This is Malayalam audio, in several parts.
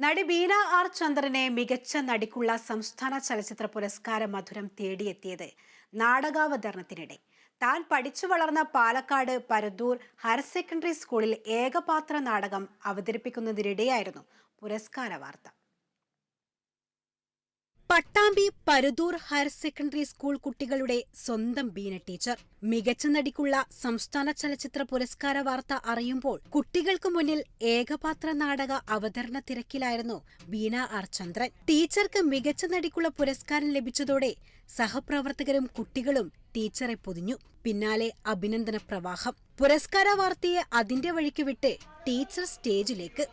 നടി ബീന ആർ ചന്ദ്രനെ മികച്ച നടിക്കുള്ള സംസ്ഥാന ചലച്ചിത്ര പുരസ്കാരം മധുരം തേടിയെത്തിയത് നാടകാവതരണത്തിനിടെ. താൻ പഠിച്ചു വളർന്ന പാലക്കാട് പരദൂർ ഹയർ സെക്കൻഡറി സ്കൂളിൽ ഏകപാത്ര നാടകം അവതരിപ്പിക്കുന്നതിനിടെയായിരുന്നു പുരസ്കാര വാർത്ത. Pattambi Paruthur higher secondary school കുട്ടികളുടെ സ്വന്തം ബീന ടീച്ചർ. മികച്ച നടിക്കുള്ള സംസ്ഥാന ചലച്ചിത്ര പുരസ്കാര വാർത്ത അറിയുമ്പോൾ കുട്ടികൾക്ക് മുന്നിൽ ഏകപാത്ര നാടക അവതരണ തിരക്കിലായിരുന്നു ബീന ആർ ചന്ദ്രൻ ടീച്ചർക്ക് മികച്ച നടിക്കുള്ള പുരസ്കാരം ലഭിച്ചതോടെ സഹപ്രവർത്തകരും കുട്ടികളും ടീച്ചറെ പൊതിഞ്ഞു. പിന്നാലെ അഭിനന്ദന പ്രവാഹം. പുരസ്കാര വാർത്തയെ അതിന്റെ വഴിക്ക് വിട്ട് ടീച്ചർ സ്റ്റേജിലേക്ക്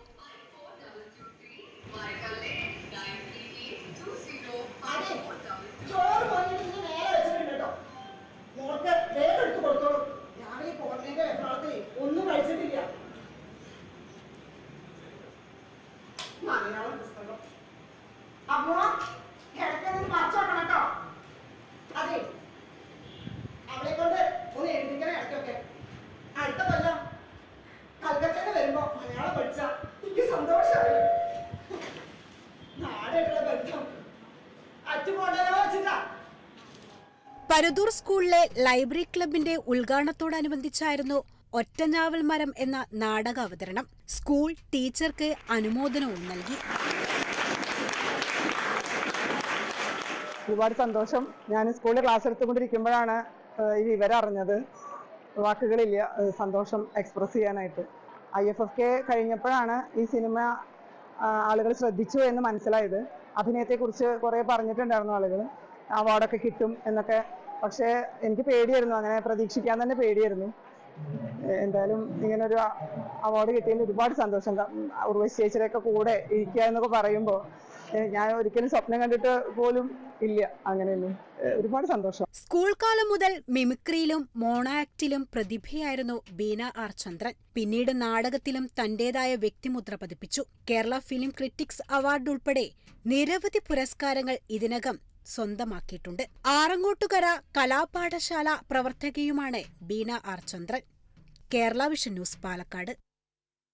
വെപ്രാളത്തിൽ ഒന്നും കഴിച്ചിട്ടില്ല. കൊണ്ട് അടുത്ത കൊല്ലം വെച്ചിട്ടാ പരുതൂർ സ്കൂളിലെ ലൈബ്രറി ക്ലബിന്റെ ഉദ്ഘാടനത്തോടനുബന്ധിച്ചായിരുന്നു ഒറ്റഞ്ഞാവൽ മരം എന്ന നാടക അവതരണം സ്കൂൾ ടീച്ചർക്ക് അനുമോദനവും നൽകി. ഒരുപാട് സന്തോഷം. ഞാൻ സ്കൂളിൽ ക്ലാസ് എടുത്തുകൊണ്ടിരിക്കുമ്പോഴാണ് ഈ വിവരം അറിഞ്ഞത്. വാക്കുകളില്ല സന്തോഷം എക്സ്പ്രസ് ചെയ്യാനായിട്ട്. ഐ എഫ് എഫ് കെ കഴിഞ്ഞപ്പോഴാണ് ഈ സിനിമ ആളുകൾ ശ്രദ്ധിച്ചു എന്ന് മനസ്സിലായത്. അഭിനയത്തെക്കുറിച്ച് കുറേ പറഞ്ഞിട്ടുണ്ടായിരുന്നു ആളുകൾ. അവാർഡൊക്കെ കിട്ടും എന്നൊക്കെ. പക്ഷേ എനിക്ക് പേടിയായിരുന്നു. അങ്ങനെ പ്രതീക്ഷിക്കാൻ തന്നെ പേടിയായിരുന്നു. എന്തായാലും ഇങ്ങനൊരു അവാർഡ് കിട്ടിയതിൽ ഒരുപാട് സന്തോഷം. ഉർവശി ചേച്ചിയുടെയൊക്കെ കൂടെ ഇരിക്കുക എന്നൊക്കെ പറയുമ്പോൾ ഞാൻ ഒരിക്കലും സ്വപ്നം കണ്ടിട്ട് പോലും ഇല്ല. അങ്ങനെയൊന്നും. ഒരുപാട് സന്തോഷം. സ്കൂൾ കാലം മുതൽ മിമിക്രിയിലും മോണോ ആക്ടിലും പ്രതിഭയായിരുന്നു ബീന ആർ ചന്ദ്രൻ. പിന്നീട് നാടകത്തിലും തന്റേതായ വ്യക്തിമുദ്ര പതിപ്പിച്ചു. കേരള ഫിലിം ക്രിറ്റിക്സ് അവാർഡ് ഉൾപ്പെടെ നിരവധി പുരസ്കാരങ്ങൾ ഇതിനകം സ്വന്തമാക്കിയിട്ടുണ്ട്. Arangottukara കലാപാഠശാല പ്രവർത്തകയുമാണ് Beena R Chandran. Kerala vision news Palakkad.